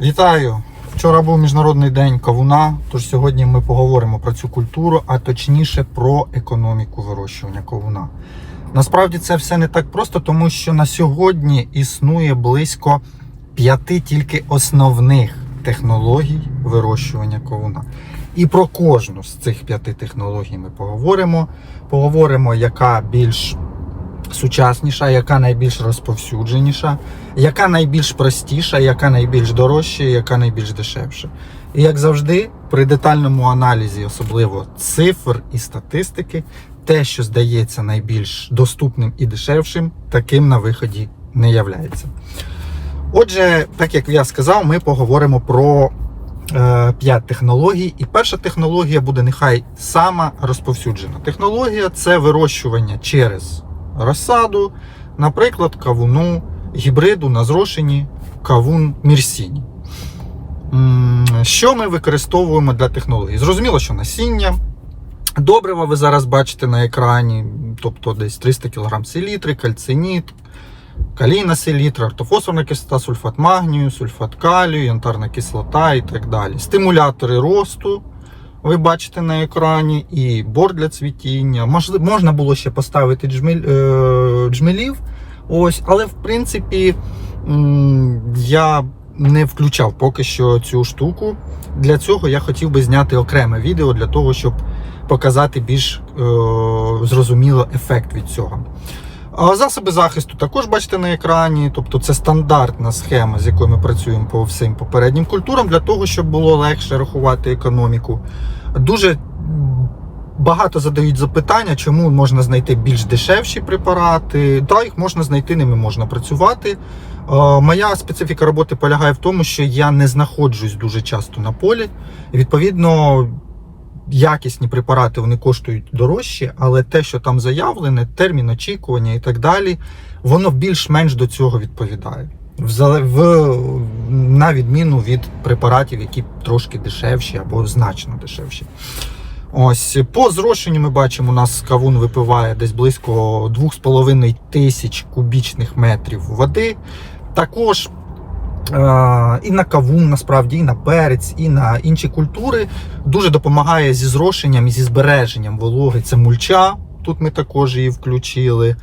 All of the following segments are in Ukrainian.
Вітаю! Вчора був Міжнародний день кавуна, тож сьогодні ми поговоримо про цю культуру, а точніше про економіку вирощування кавуна. Насправді це все не так просто, тому що на сьогодні існує близько п'яти тільки основних технологій вирощування кавуна. І про кожну з цих п'яти технологій ми поговоримо. Поговоримо, яка більш сучасніша, яка найбільш розповсюдженіша, яка найбільш простіша, яка найбільш дорожча, яка найбільш дешевша. І як завжди, при детальному аналізі, особливо цифр і статистики, те, що здається найбільш доступним і дешевшим, таким на виході не являється. Отже, так як я сказав, ми поговоримо про е, 5 технологій. І перша технологія буде нехай сама розповсюджена. Технологія це вирощування через розсаду, наприклад, кавуну, гібриду на зрошенні кавун Мірсіні. Що ми використовуємо для технології? Зрозуміло, що насіння. Добрива ви зараз бачите на екрані, тобто десь 300 кг селітри, кальциніт, калійна селітра, ортофосфорна кислота, сульфат магнію, сульфат калію, янтарна кислота і так далі. Стимулятори росту. Ви бачите на екрані, і бор для цвітіння. Можна було ще поставити джмель, е, джмелів. Ось, але в принципі я не включав поки що цю штуку. Для цього я хотів би зняти окреме відео для того, щоб показати більш е, зрозуміло ефект від цього. А Засоби захисту також бачите на екрані, тобто це стандартна схема, з якою ми працюємо по всім попереднім культурам, для того, щоб було легше рахувати економіку. Дуже багато задають запитання, чому можна знайти більш дешевші препарати. Так, їх можна знайти, ними можна працювати. Е, Моя специфіка роботи полягає в тому, що я не знаходжусь дуже часто на полі. Відповідно, якісні препарати вони коштують дорожче, але те, що там заявлене, термін очікування і так далі, воно більш-менш до цього відповідає. В, на відміну від препаратів, які трошки дешевші або значно дешевші. Ось по зрошенню ми бачимо, у нас кавун випиває десь близько 2,5 тисяч кубічних метрів води. Також е, і на кавун, насправді, і на перець, і на інші культури дуже допомагає зі зрошенням і зі збереженням вологи. Це мульча. Тут ми також її включили.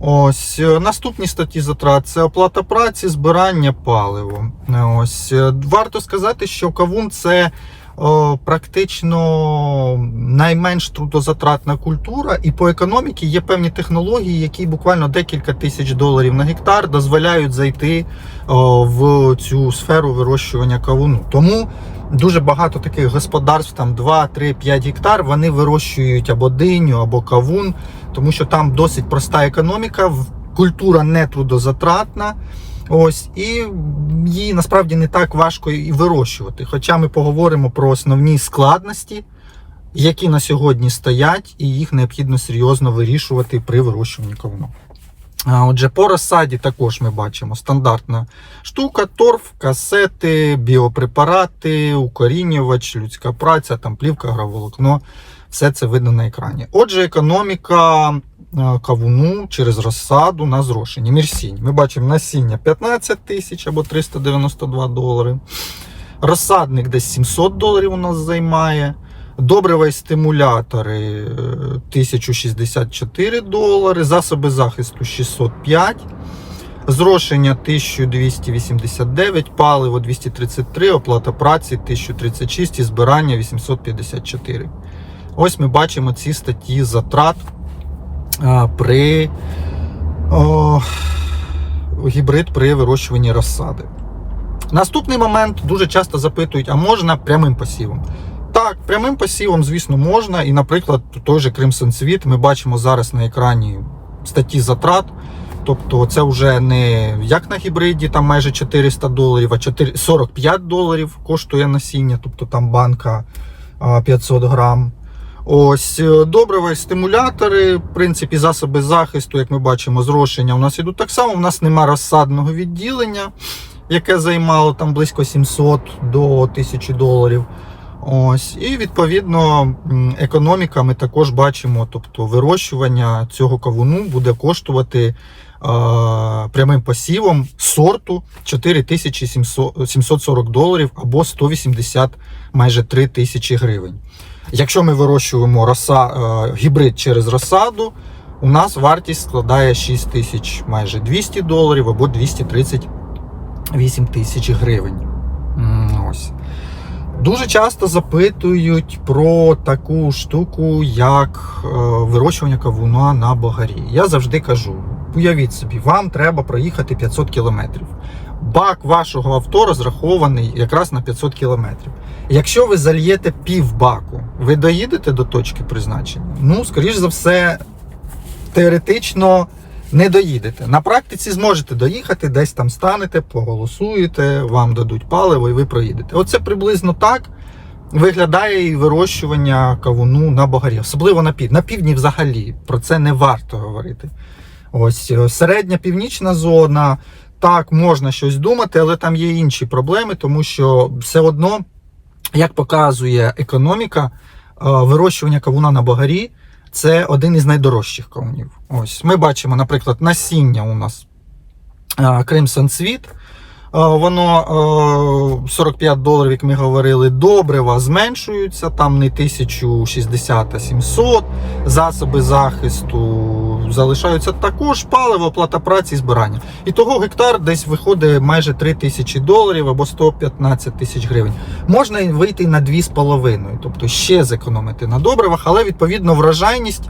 Ось е, наступні статті затрат це оплата праці, збирання паливо. Ось е, варто сказати, що кавун це практично найменш трудозатратна культура, і по економіці є певні технології, які буквально декілька тисяч доларів на гектар дозволяють зайти о, в цю сферу вирощування кавуну. Тому дуже багато таких господарств, там 2, 3, 5 гектар, вони вирощують або диню, або кавун, тому що там досить проста економіка, культура не трудозатратна. Ось, і її насправді не так важко і вирощувати. Хоча ми поговоримо про основні складності, які на сьогодні стоять, і їх необхідно серйозно вирішувати при вирощуванні кавуну. Отже, по розсаді також ми бачимо стандартна штука, торф, касети, біопрепарати, укорінювач, людська праця, там плівка, граволокно. Все це видно на екрані. Отже, економіка кавуну через розсаду на зрошенні. Мірсінь. Ми бачимо насіння 15 тисяч або 392 долари. Розсадник десь 700 доларів у нас займає. Добрива і стимулятори е, 1064 долари, засоби захисту 605, зрошення 1289, паливо 233, оплата праці 1036 і збирання 854. Ось ми бачимо ці статті затрат при о, гібрид при вирощуванні розсади. Наступний момент дуже часто запитують: а можна прямим посівом? Так, прямим посівом, звісно, можна. І, наприклад, той же Crimson Світ ми бачимо зараз на екрані статті затрат. Тобто це вже не як на гібриді, там майже 400 доларів, а 4 45 доларів коштує насіння, тобто там банка 500 грам. Ось е, добрива стимулятори, в принципі, засоби захисту, як ми бачимо, зрошення у нас ідуть так само. У нас нема розсадного відділення, яке займало там близько 700 до 1000 доларів. Ось, і відповідно економіка ми також бачимо, тобто вирощування цього кавуну буде коштувати прямим посівом сорту 4740 доларів або 180 майже 3 тисячі гривень. Якщо ми вирощуємо роса, е, гібрид через розсаду, у нас вартість складає 6 тисяч майже 200 доларів або 238 тисяч гривень. Ось. Дуже часто запитують про таку штуку, як е, вирощування кавуна на богарі. Я завжди кажу: уявіть собі, вам треба проїхати 500 кілометрів. Бак вашого авто розрахований якраз на 500 кілометрів. Якщо ви зальєте пів баку, ви доїдете до точки призначення? Ну, скоріш за все, теоретично не доїдете. На практиці зможете доїхати, десь там станете, поголосуєте, вам дадуть паливо і ви проїдете. Оце приблизно так виглядає і вирощування кавуну на богарі, особливо на пів. На півдні взагалі про це не варто говорити. Ось е, середня північна зона. Так, можна щось думати, але там є інші проблеми, тому що все одно, як показує економіка, е, вирощування кавуна на богарі це один із найдорожчих кавунів. Ось ми бачимо, наприклад, насіння у нас е, Crimson Sweet. Е, Воно е, 45 доларів, як ми говорили, добрива зменшуються, там не 1060, а 700. Засоби захисту залишаються також, паливо, оплата праці і збирання. І того гектар десь виходить майже 3 тисячі доларів або 115 тисяч гривень. Можна вийти на 2,5, тобто ще зекономити на добривах, але відповідно врожайність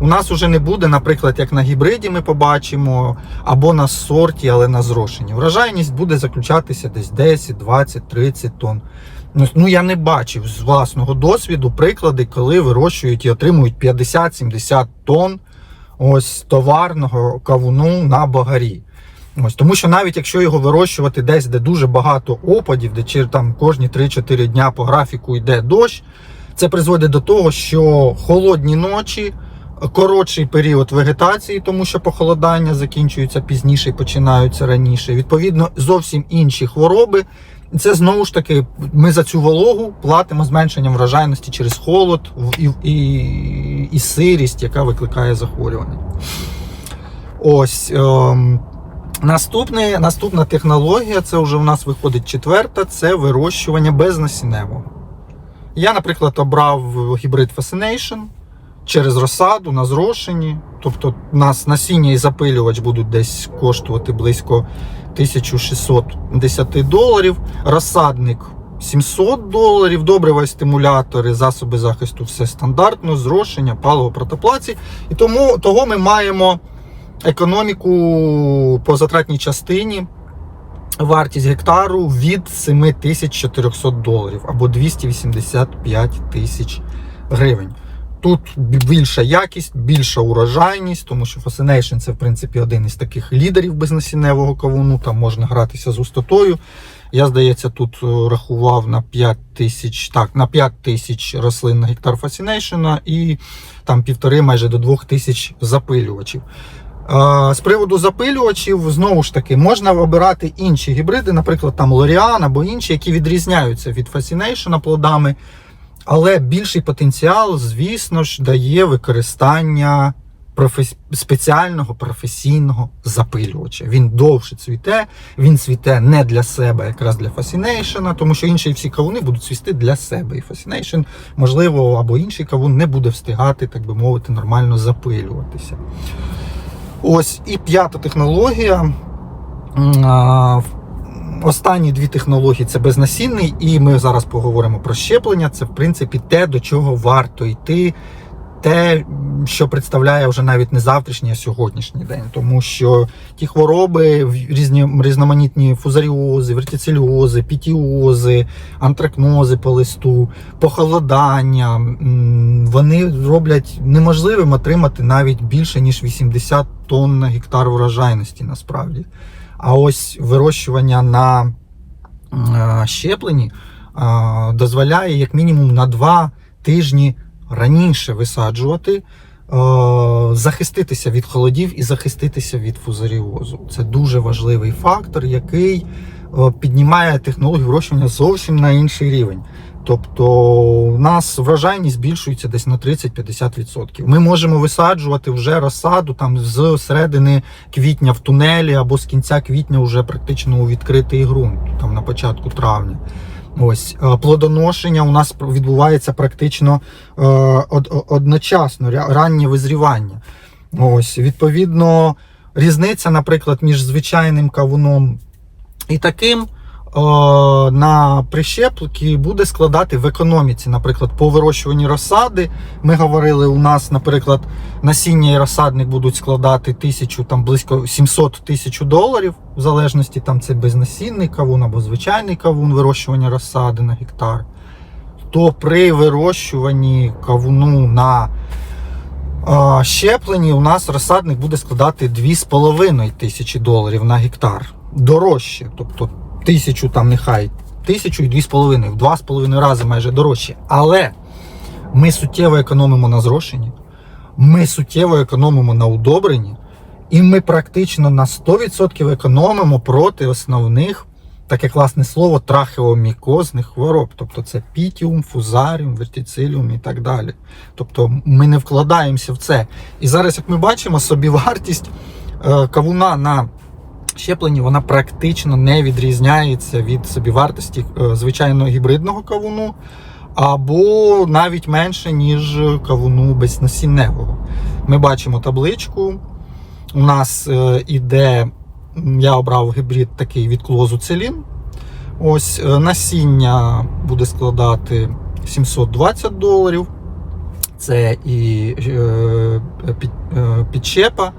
у нас уже не буде, наприклад, як на гібриді ми побачимо, або на сорті, але на зрошенні. Врожайність буде заключатися десь 10, 20, 30 тонн. Ну, ну я не бачив з власного досвіду приклади, коли вирощують і отримують 50-70 тонн ось товарного кавуну на багарі. Ось, тому що навіть якщо його вирощувати десь, де дуже багато опадів, де чи там кожні 3-4 дня по графіку йде дощ, це призводить до того, що холодні ночі, коротший період вегетації, тому що похолодання закінчуються пізніше і починаються раніше. Відповідно, зовсім інші хвороби. Це знову ж таки, ми за цю вологу платимо зменшенням врожайності через холод і, і, і сирість, яка викликає захворювання. Ось. Ем, наступне, наступна технологія, це вже у нас виходить четверта, це вирощування безнасінневого. Я, наприклад, обрав гібрид Fascination через розсаду на зрошенні. Тобто у нас насіння і запилювач будуть десь коштувати близько 1610 доларів. Розсадник 700 доларів, добрива стимулятори, засоби захисту, все стандартно, зрошення, паливо, протоплаці. І тому того ми маємо економіку по затратній частині. Вартість гектару від 7400 доларів або 285 тисяч гривень. Тут більша якість, більша урожайність, тому що Fascination це в принципі один із таких лідерів безнасінневого кавуну. Там можна гратися з густотою. Я, здається, тут е, рахував на 5 тисяч, так, на 5 тисяч рослин на гектар Fascination і там півтори майже до 2 тисяч запилювачів. З приводу запилювачів, знову ж таки, можна обирати інші гібриди, наприклад, там Лоріан або інші, які відрізняються від Fascination плодами. Але більший потенціал, звісно ж, дає використання професі... спеціального професійного запилювача. Він довше цвіте, він цвіте не для себе, якраз для Fascination, тому що інші всі кавуни будуть цвісти для себе. І Fascination, можливо, або інший кавун не буде встигати, так би мовити, нормально запилюватися. Ось і п'ята технологія. Останні дві технології це безнасінний, і ми зараз поговоримо про щеплення. Це, в принципі, те, до чого варто йти, те, що представляє вже навіть не завтрашній, а сьогоднішній день. Тому що ті хвороби, різні різноманітні фузаріози, вертицеліози, пітіози, антракнози по листу, похолодання, вони роблять неможливим отримати навіть більше ніж 80 тонн на гектар врожайності насправді. А ось вирощування на е, щепленні е, дозволяє як мінімум на два тижні раніше висаджувати, е, захиститися від холодів і захиститися від фузаріозу. Це дуже важливий фактор, який піднімає технологію вирощування зовсім на інший рівень. Тобто у нас врожайність збільшується десь на 30-50%. Ми можемо висаджувати вже розсаду там з середини квітня в тунелі або з кінця квітня вже практично у відкритий ґрунт, там на початку травня. Ось е, плодоношення у нас відбувається практично е, од- одночасно, раннє визрівання. Ось, відповідно, різниця, наприклад, між звичайним кавуном і таким е, на прищепки буде складати в економіці. Наприклад, по вирощуванні розсади. Ми говорили, у нас, наприклад, насіння і розсадник будуть складати тисячу, там близько 700 тисяч доларів, в залежності там це безнасінний кавун або звичайний кавун вирощування розсади на гектар. То при вирощуванні кавуну на а, щепленні у нас розсадник буде складати 2,5 тисячі доларів на гектар. Дорожче. Тобто тисячу там нехай тисячу і 2,5, в 2,5 рази майже дорожче. Але ми суттєво економимо на зрошенні, ми суттєво економимо на удобренні, і ми практично на 100% економимо проти основних, таке класне слово, трахеомікозних хвороб. Тобто це пітіум, фузаріум, вертициліум і так далі. Тобто ми не вкладаємося в це. І зараз, як ми бачимо, собівартість е, кавуна на щепленні вона практично не відрізняється від собівартості е, звичайного гібридного кавуну, або навіть менше, ніж кавуну безнасінневого. Ми бачимо табличку. У нас е, іде, я обрав гібрид такий від клозу Целін. Ось е, насіння буде складати 720 доларів. Це і е, під, підщепа,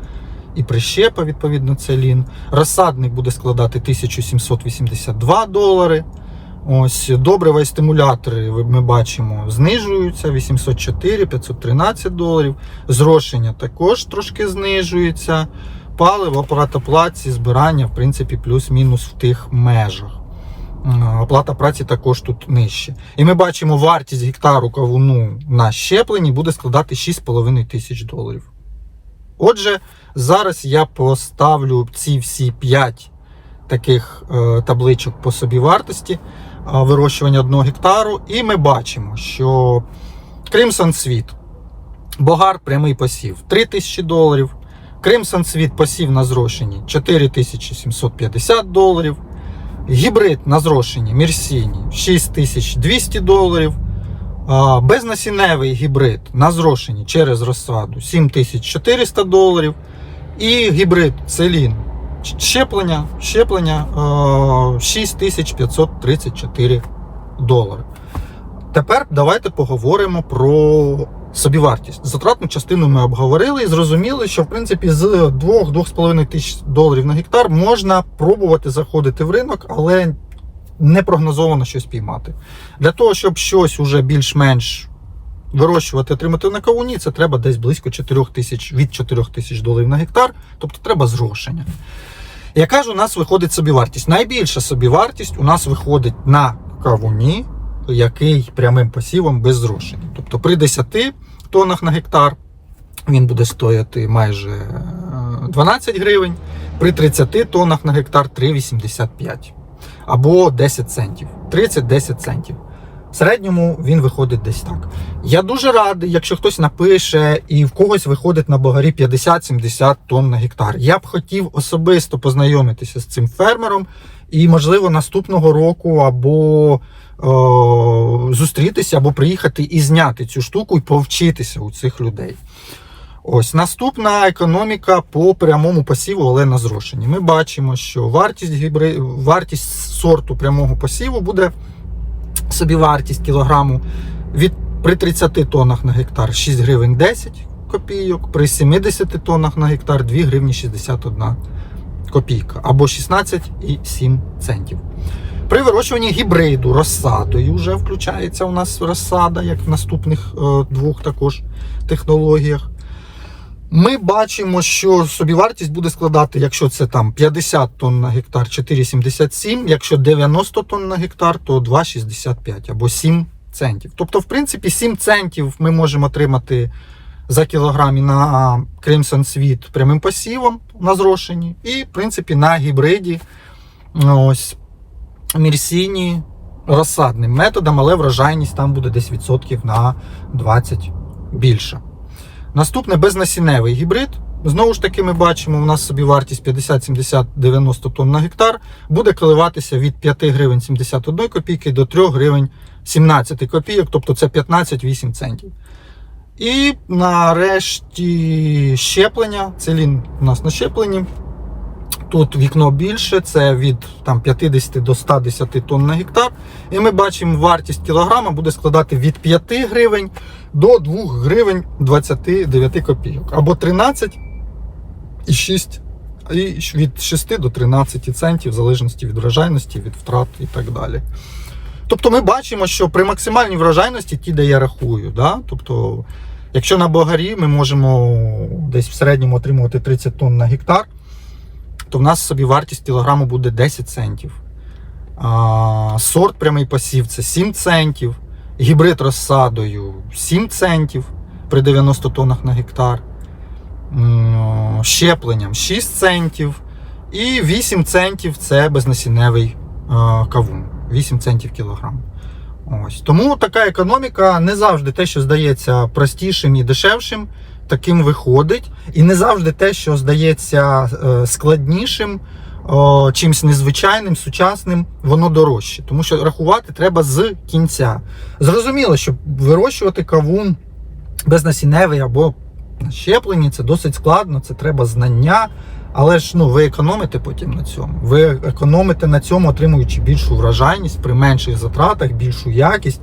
і прищепа, відповідно, целін. Розсадник буде складати 1782 долари. Ось добрива і стимулятори, ми бачимо, знижуються 804, 513 доларів. Зрошення також трошки знижується. Паливо, оплата праці, збирання, в принципі, плюс-мінус в тих межах. Оплата праці також тут нижче. І ми бачимо, вартість гектару кавуну на щепленні буде складати 6,5 тисяч доларів. Отже, зараз я поставлю ці всі 5 таких е, табличок по собівартості е, вирощування 1 гектару, і ми бачимо, що Crimson Світ, Богар прямий посів 3 тисячі доларів. Crimson Світ посів на зрошенні 4750 доларів. Гібрид на зрошенні Мірсіні 6200 доларів. Безнасінневий гібрид на зрошенні через розсаду 7400 доларів. І гібрид Целін щеплення, щеплення е, 6534 долари. Тепер давайте поговоримо про собівартість. Затратну частину ми обговорили і зрозуміли, що в принципі з 2-2,5 тисяч доларів на гектар можна пробувати заходити в ринок, але не прогнозовано щось піймати. Для того, щоб щось уже більш-менш вирощувати, отримати на кавуні, це треба десь близько 4 тисяч від 4 тисяч доларів на гектар, тобто треба зрошення. Яка ж у нас виходить собівартість? Найбільша собівартість у нас виходить на кавуні, який прямим посівом без зрошення. Тобто при 10 тоннах на гектар він буде стояти майже е, 12 гривень, при 30 тоннах на гектар 3,85 або 10 центів. 30-10 центів. В середньому він виходить десь так. Я дуже радий, якщо хтось напише і в когось виходить на богарі 50-70 тонн на гектар. Я б хотів особисто познайомитися з цим фермером і, можливо, наступного року або е, зустрітися, або приїхати і зняти цю штуку і повчитися у цих людей. Ось наступна економіка по прямому посіву, але на зрошенні. Ми бачимо, що вартість гібри... вартість сорту прямого посіву буде собівартість кілограму від при 30 тоннах на гектар 6 гривень 10 копійок, при 70 тоннах на гектар 2 гривні 61 копійка або 16,7 центів. При вирощуванні гібриду розсадою вже включається у нас розсада, як в наступних е, двох також технологіях. Ми бачимо, що собівартість буде складати, якщо це там 50 тонн на гектар 4,77, якщо 90 тонн на гектар, то 2,65 або 7 центів. Тобто, в принципі, 7 центів ми можемо отримати за кілограмі на Crimson Sweet прямим посівом на зрошенні, і, в принципі, на гібриді ось Мірсіні розсадним методом, але врожайність там буде десь відсотків на 20 більше. Наступне безнасінневий гібрид. Знову ж таки, ми бачимо, у нас собі вартість 50, 70, 90 тонн на гектар буде коливатися від 5 гривень 71 копійки до 3 гривень 17 копійок, тобто це 15-8 центів. І нарешті щеплення. Целін у нас на щепленні. Тут вікно більше, це від там, 50 до 110 тонн на гектар. І ми бачимо, вартість кілограма буде складати від 5 гривень до 2 гривень 29 копійок. Або 13 і 6, і від 6 до 13 центів, в залежності від врожайності, від втрат і так далі. Тобто ми бачимо, що при максимальній врожайності, ті, де я рахую, да? тобто, якщо на богарі ми можемо десь в середньому отримувати 30 тонн на гектар, то в нас собі вартість кілограму буде 10 центів. А, сорт прямий посів це 7 центів, гібрид розсадою 7 центів при 90 тоннах на гектар, щепленням 6 центів. І 8 центів це безнасінневий кавун. 8 центів кілограм. Ось. Тому така економіка не завжди те, що здається простішим і дешевшим, таким виходить. І не завжди те, що здається е, складнішим, о, чимось незвичайним, сучасним, воно дорожче. Тому що рахувати треба з кінця. Зрозуміло, що вирощувати кавун безнасінневий або на щепленні це досить складно, це треба знання. Але ж ну, ви економите потім на цьому. Ви економите на цьому, отримуючи більшу врожайність при менших затратах, більшу якість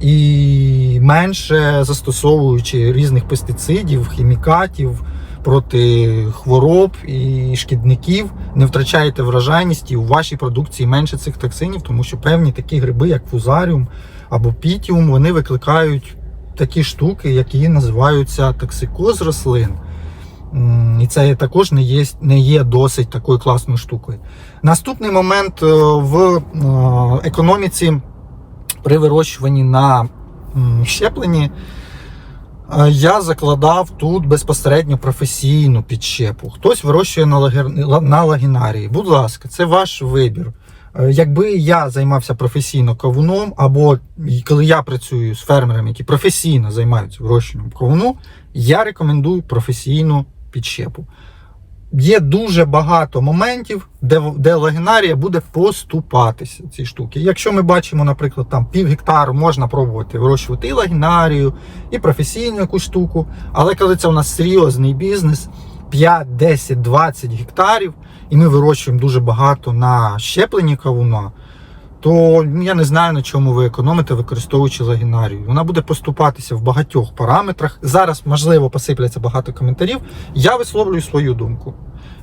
і менше застосовуючи різних пестицидів, хімікатів проти хвороб і шкідників, не втрачаєте врожайність і у вашій продукції менше цих токсинів, тому що певні такі гриби, як фузаріум або пітіум, вони викликають такі штуки, які називаються токсикоз рослин. І це також не є, не є досить такою класною штукою. Наступний момент е, в е, економіці при вирощуванні на щепленні. е, Я закладав тут безпосередньо професійну підщепу. Хтось вирощує на, лагінарії. Будь ласка, це ваш вибір. Е, Якби я займався професійно кавуном, або коли я працюю з фермерами, які професійно займаються вирощуванням кавуну, я рекомендую професійну підщепу. Є дуже багато моментів, де, де лагінарія буде поступатися ці штуки. Якщо ми бачимо, наприклад, там пів гектару можна пробувати вирощувати і лагінарію, і професійну якусь штуку. Але коли це у нас серйозний бізнес, 5, 10, 20 гектарів, і ми вирощуємо дуже багато на щепленні кавуна, то я не знаю, на чому ви економите, використовуючи лагінарію. Вона буде поступатися в багатьох параметрах. Зараз, можливо, посипляться багато коментарів. Я висловлюю свою думку.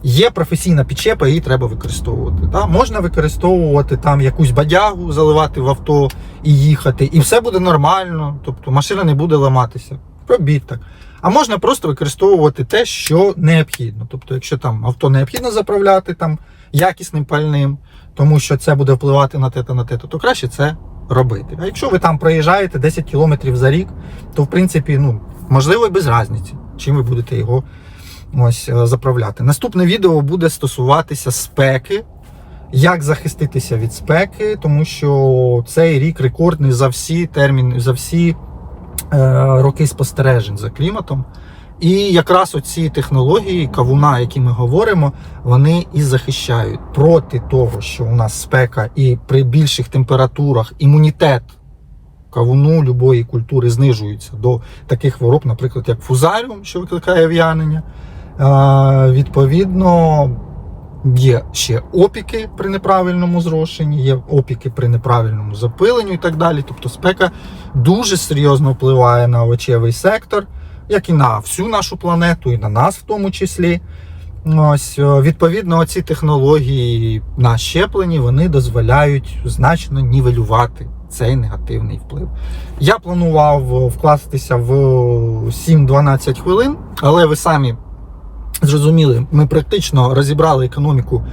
Є професійна підчепа, її треба використовувати. Да? Можна використовувати там якусь бадягу, заливати в авто і їхати, і все буде нормально, тобто машина не буде ламатися. Робіть так. А можна просто використовувати те, що необхідно. Тобто, якщо там авто необхідно заправляти там якісним пальним, тому що це буде впливати на те та на те, то краще це робити. А якщо ви там проїжджаєте 10 кілометрів за рік, то в принципі, ну, можливо, і без різниці, чим ви будете його ось е, заправляти. Наступне відео буде стосуватися спеки. Як захиститися від спеки, тому що цей рік рекордний за всі терміни, за всі роки спостережень за кліматом. І якраз оці технології кавуна, які ми говоримо, вони і захищають проти того, що у нас спека і при більших температурах імунітет кавуну любої культури знижується до таких хвороб, наприклад, як фузаріум, що викликає в'янення. Е, відповідно, є ще опіки при неправильному зрошенні, є опіки при неправильному запиленню і так далі. Тобто спека дуже серйозно впливає на овочевий сектор, як і на всю нашу планету, і на нас в тому числі. Ось, е, відповідно, ці технології на щепленні вони дозволяють значно нівелювати цей негативний вплив. Я планував вкластися в 7-12 хвилин, але ви самі зрозуміли, ми практично розібрали економіку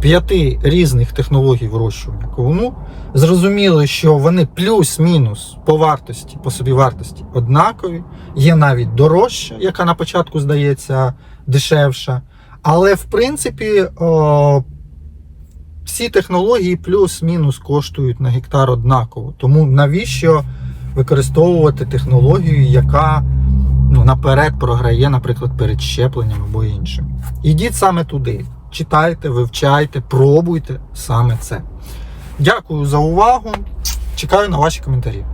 п'яти різних технологій вирощування ковуну. Зрозуміли, що вони плюс-мінус по вартості, по собі вартості однакові. Є навіть дорожча, яка на початку здається дешевша. Але в принципі, о, Всі технології плюс-мінус коштують на гектар однаково. Тому навіщо використовувати технологію, яка наперед програє, наприклад, перед щепленням або іншим. Ідіть саме туди. Читайте, вивчайте, пробуйте саме це. Дякую за увагу. Чекаю на ваші коментарі.